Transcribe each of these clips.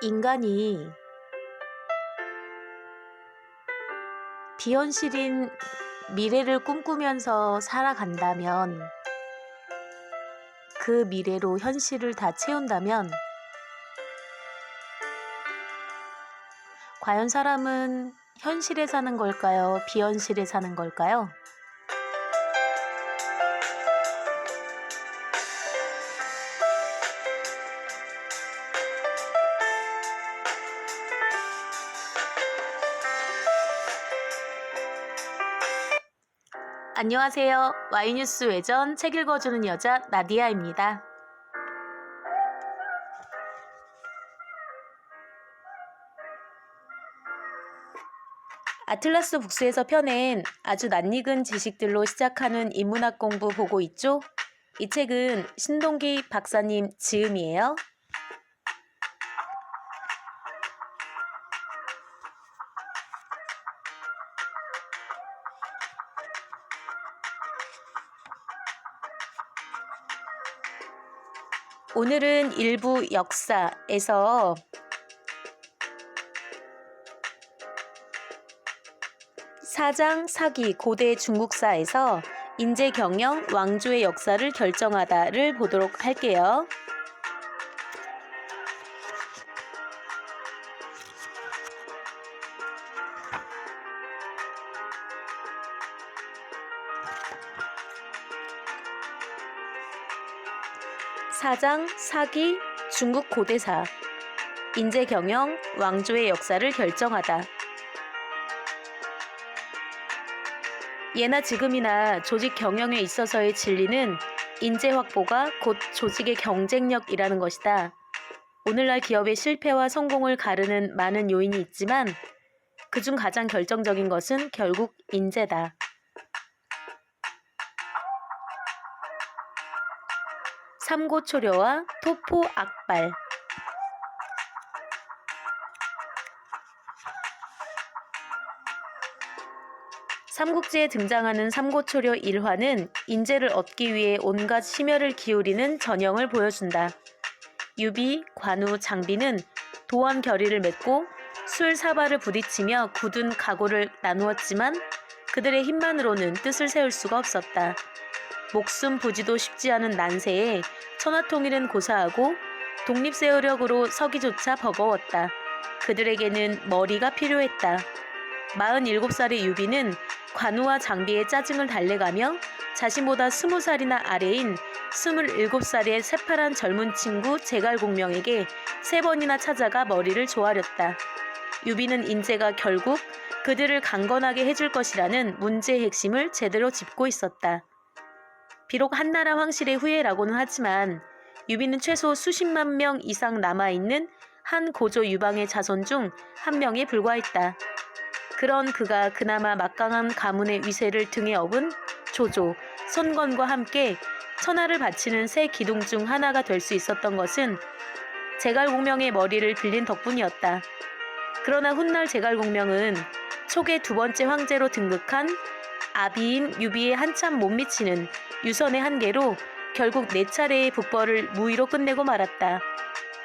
인간이 비현실인 미래를 꿈꾸면서 살아간다면 그 미래로 현실을 다 채운다면 과연 사람은 현실에 사는 걸까요? 비현실에 사는 걸까요? 안녕하세요. 와이뉴스 외전 책 읽어주는 여자 나디아입니다. 아틀라스 북스에서 펴낸 아주 낯익은 지식들로 시작하는 인문학 공부 보고 있죠? 이 책은 신동기 박사님 지음이에요. 오늘은 일부 역사에서 사장 사기 고대 중국사에서 인재 경영 왕조의 역사를 결정하다를 보도록 할게요. 사장 사기 중국 고대사 인재 경영 왕조의 역사를 결정하다. 예나 지금이나 조직 경영에 있어서의 진리는 인재 확보가 곧 조직의 경쟁력이라는 것이다. 오늘날 기업의 실패와 성공을 가르는 많은 요인이 있지만 그중 가장 결정적인 것은 결국 인재다. 삼고초려와 토포 악발 삼국지에 등장하는 삼고초려 일화는 인재를 얻기 위해 온갖 심혈을 기울이는 전형을 보여준다. 유비, 관우, 장비는 도원 결의를 맺고 술 사발을 부딪히며 굳은 각오를 나누었지만 그들의 힘만으로는 뜻을 세울 수가 없었다. 목숨 부지도 쉽지 않은 난세에 천하통일은 고사하고 독립세우력으로 서기조차 버거웠다. 그들에게는 머리가 필요했다. 47살의 유비는 관우와 장비의 짜증을 달래가며 자신보다 20살이나 아래인 27살의 새파란 젊은 친구 제갈공명에게 세 번이나 찾아가 머리를 조아렸다. 유비는 인재가 결국 그들을 강건하게 해줄 것이라는 문제의 핵심을 제대로 짚고 있었다. 비록 한나라 황실의 후예라고는 하지만 유비는 최소 수십만 명 이상 남아있는 한 고조 유방의 자손 중 한 명에 불과했다. 그런 그가 그나마 막강한 가문의 위세를 등에 업은 조조, 선건과 함께 천하를 바치는 새 기둥 중 하나가 될 수 있었던 것은 제갈공명의 머리를 빌린 덕분이었다. 그러나 훗날 제갈공명은 촉의 두 번째 황제로 등극한 아비인 유비에 한참 못 미치는 유선의 한계로 결국 네 차례의 북벌을 무위로 끝내고 말았다.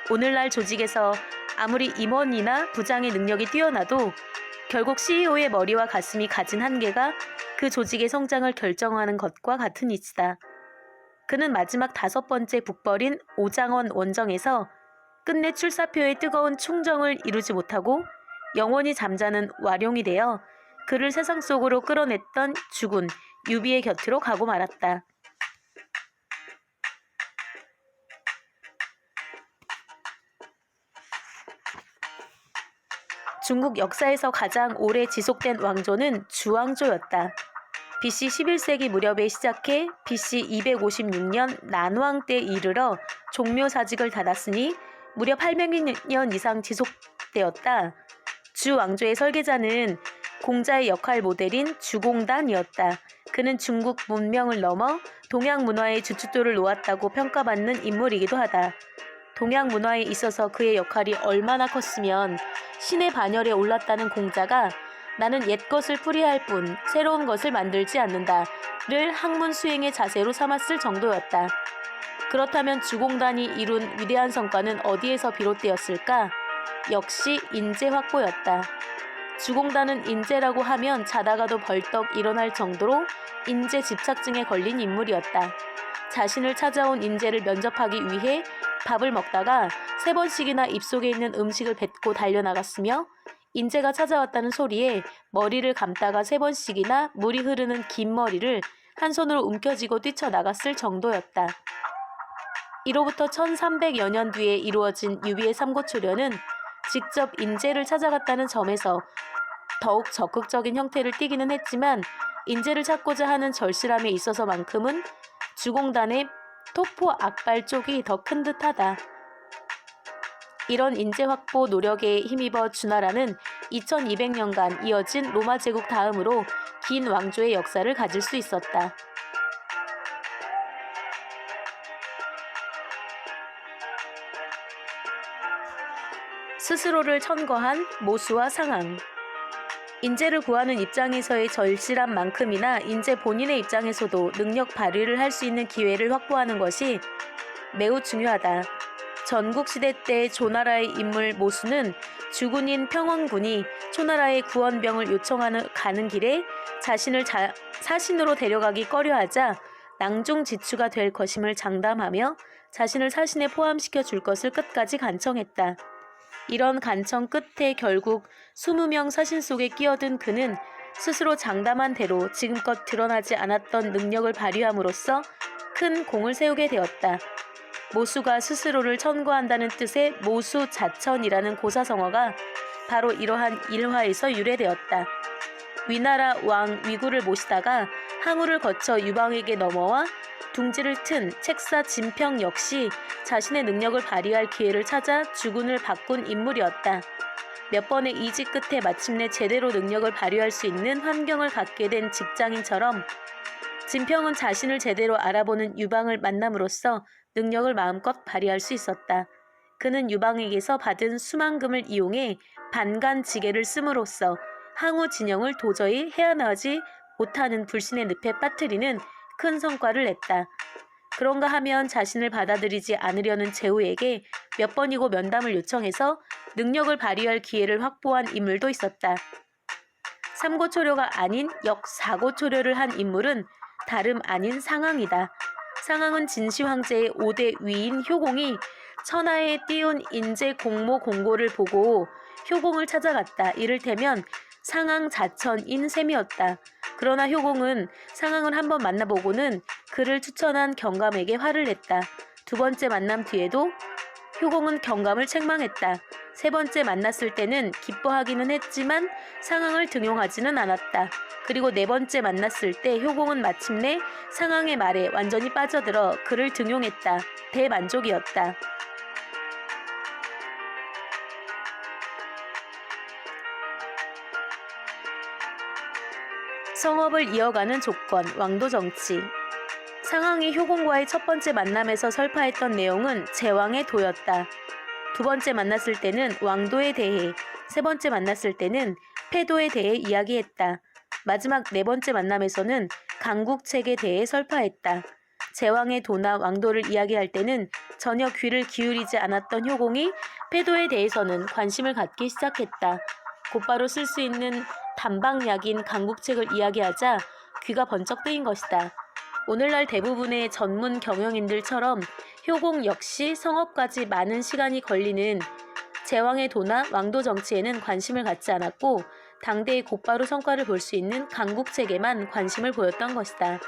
오늘날 조직에서 아무리 임원이나 부장의 능력이 뛰어나도 결국 CEO의 머리와 가슴이 가진 한계가 그 조직의 성장을 결정하는 것과 같은 이치다. 그는 마지막 다섯 번째 북벌인 오장원 원정에서 끝내 출사표의 뜨거운 충정을 이루지 못하고 영원히 잠자는 와룡이 되어 그를 세상 속으로 끌어냈던 죽은 유비의 곁으로 가고 말았다. 중국 역사에서 가장 오래 지속된 왕조는 주왕조였다. BC 11세기 무렵에 시작해 BC 256년 난왕 때 이르러 종묘사직을 닫았으니 무려 800년 이상 지속되었다. 주왕조의 설계자는 공자의 역할 모델인 주공단이었다. 그는 중국 문명을 넘어 동양 문화의 주춧돌을 놓았다고 평가받는 인물이기도 하다. 동양 문화에 있어서 그의 역할이 얼마나 컸으면 신의 반열에 올랐다는 공자가 나는 옛 것을 풀이할 뿐 새로운 것을 만들지 않는다를 학문 수행의 자세로 삼았을 정도였다. 그렇다면 주공단이 이룬 위대한 성과는 어디에서 비롯되었을까? 역시 인재 확보였다. 주공단은 인재라고 하면 자다가도 벌떡 일어날 정도로 인재 집착증에 걸린 인물이었다. 자신을 찾아온 인재를 면접하기 위해 밥을 먹다가 세 번씩이나 입속에 있는 음식을 뱉고 달려나갔으며 인재가 찾아왔다는 소리에 머리를 감다가 세 번씩이나 물이 흐르는 긴 머리를 한 손으로 움켜쥐고 뛰쳐나갔을 정도였다. 이로부터 1300여 년 뒤에 이루어진 유비의 삼고초려는 직접 인재를 찾아갔다는 점에서 더욱 적극적인 형태를 띠기는 했지만 인재를 찾고자 하는 절실함에 있어서만큼은 주공단의 토포 악발 쪽이 더 큰 듯하다. 이런 인재 확보 노력에 힘입어 주나라는 2200년간 이어진 로마 제국 다음으로 긴 왕조의 역사를 가질 수 있었다. 스스로를 천거한 모수와 상황. 인재를 구하는 입장에서의 절실한 만큼이나 인재 본인의 입장에서도 능력 발휘를 할 수 있는 기회를 확보하는 것이 매우 중요하다. 전국시대 때 조나라의 인물 모수는 주군인 평원군이 초나라의 구원병을 요청하는 가는 길에 자신을 자, 사신으로 데려가기 꺼려하자 낭중지추가 될 것임을 장담하며 자신을 사신에 포함시켜 줄 것을 끝까지 간청했다. 이런 간청 끝에 결국 20명 사신 속에 끼어든 그는 스스로 장담한 대로 지금껏 드러나지 않았던 능력을 발휘함으로써 큰 공을 세우게 되었다. 모수가 스스로를 천거한다는 뜻의 모수자천이라는 고사성어가 바로 이러한 일화에서 유래되었다. 위나라 왕 위구를 모시다가 항우를 거쳐 유방에게 넘어와 둥지를 튼 책사 진평 역시 자신의 능력을 발휘할 기회를 찾아 주군을 바꾼 인물이었다. 몇 번의 이직 끝에 마침내 제대로 능력을 발휘할 수 있는 환경을 갖게 된 직장인처럼 진평은 자신을 제대로 알아보는 유방을 만남으로써 능력을 마음껏 발휘할 수 있었다. 그는 유방에게서 받은 수만금을 이용해 반간 지게를 씀으로써 항우 진영을 도저히 헤어나오지 못하는 불신의 늪에 빠뜨리는 큰 성과를 냈다. 그런가 하면 자신을 받아들이지 않으려는 제후에게 몇 번이고 면담을 요청해서 능력을 발휘할 기회를 확보한 인물도 있었다. 삼고초려가 아닌 역사고초려를 한 인물은 다름 아닌 상황이다. 상황은 진시 황제의 5대 위인 효공이 천하에 띄운 인재 공모 공고를 보고 효공을 찾아갔다. 이를테면 상황 자천인 셈이었다. 그러나 효공은 상황을 한번 만나보고는 그를 추천한 경감에게 화를 냈다. 두 번째 만남 뒤에도 효공은 경감을 책망했다. 세 번째 만났을 때는 기뻐하기는 했지만 상황을 등용하지는 않았다. 그리고 네 번째 만났을 때 효공은 마침내 상황의 말에 완전히 빠져들어 그를 등용했다. 대만족이었다. 성업을 이어가는 조건, 왕도 정치. 상황이 효공과의 첫 번째 만남에서 설파했던 내용은 제왕의 도였다. 두 번째 만났을 때는 왕도에 대해, 세 번째 만났을 때는 패도에 대해 이야기했다. 마지막 네 번째 만남에서는 강국책에 대해 설파했다. 제왕의 도나 왕도를 이야기할 때는 전혀 귀를 기울이지 않았던 효공이 패도에 대해서는 관심을 갖기 시작했다. 곧바로 쓸 수 있는 단방약인 강국책을 이야기하자 귀가 번쩍 뜨인 것이다. 오늘날 대부분의 전문 경영인들처럼 효공 역시 성업까지 많은 시간이 걸리는 제왕의 도나 왕도 정치에는 관심을 갖지 않았고 당대에 곧바로 성과를 볼 수 있는 강국책에만 관심을 보였던 것이다.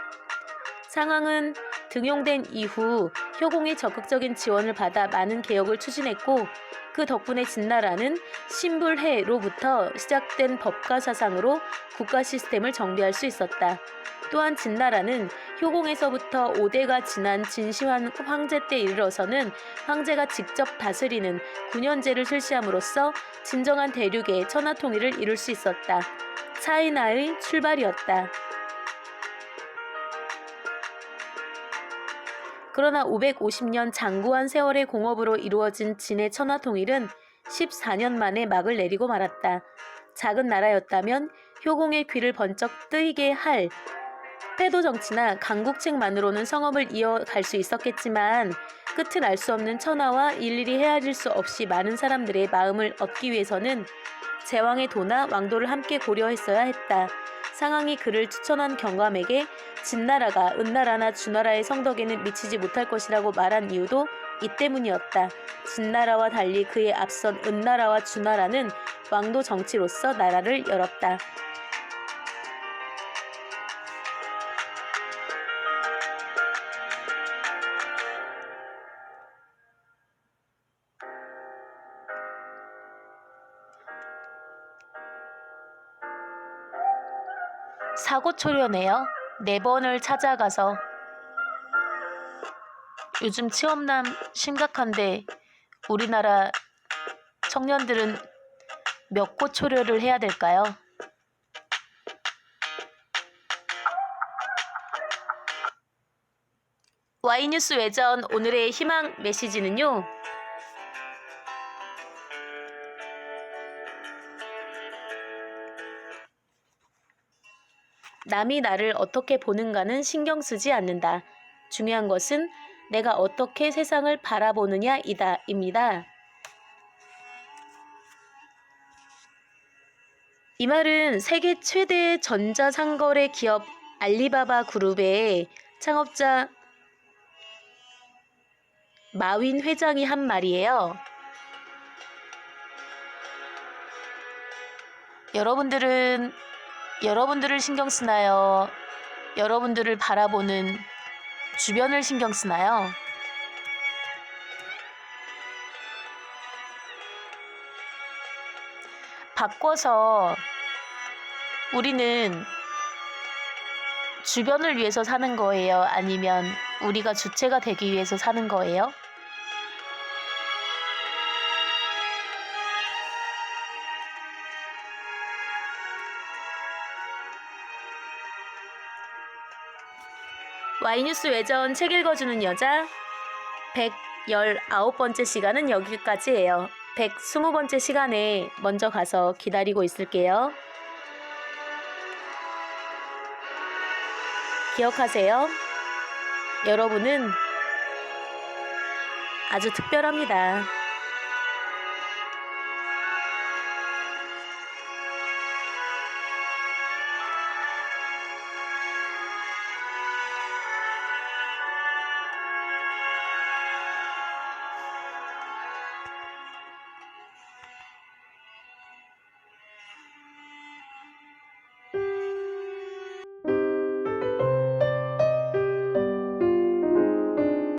상황은 등용된 이후 효공의 적극적인 지원을 받아 많은 개혁을 추진했고 그 덕분에 진나라는 신불해로부터 시작된 법과 사상으로 국가 시스템을 정비할 수 있었다. 또한 진나라는 효공에서부터 5대가 지난 진시황 황제 때 이르러서는 황제가 직접 다스리는 9년제를 실시함으로써 진정한 대륙의 천하 통일을 이룰 수 있었다. 차이나의 출발이었다. 그러나 550년 장구한 세월의 공업으로 이루어진 진의 천하통일은 14년 만에 막을 내리고 말았다. 작은 나라였다면 효공의 귀를 번쩍 뜨이게 할 패도 정치나 강국책만으로는 성업을 이어갈 수 있었겠지만 끝은 알 수 없는 천하와 일일이 헤아릴 수 없이 많은 사람들의 마음을 얻기 위해서는 제왕의 도나 왕도를 함께 고려했어야 했다. 상황이 그를 추천한 경감에게 진나라가 은나라나 주나라의 성덕에는 미치지 못할 것이라고 말한 이유도 이 때문이었다. 진나라와 달리 그에 앞선 은나라와 주나라는 왕도 정치로서 나라를 열었다. 사고 초려네요. 네 번을 찾아가서 요즘 취업난 심각한데 우리나라 청년들은 몇 곳 초려를 해야 될까요? 와이뉴스 외전 오늘의 희망 메시지는요. 남이 나를 어떻게 보는가는 신경 쓰지 않는다. 중요한 것은 내가 어떻게 세상을 바라보느냐 이다. 입니다. 이 말은 세계 최대 전자상거래 기업 알리바바 그룹의 창업자 마윈 회장이 한 말이에요. 여러분들은 여러분들을 신경 쓰나요? 여러분들을 바라보는 주변을 신경 쓰나요? 바꿔서 우리는 주변을 위해서 사는 거예요? 아니면 우리가 주체가 되기 위해서 사는 거예요? 와이뉴스 외전 책 읽어주는 여자 119번째 시간은 여기까지예요. 120번째 시간에 먼저 가서 기다리고 있을게요. 기억하세요. 여러분은 아주 특별합니다.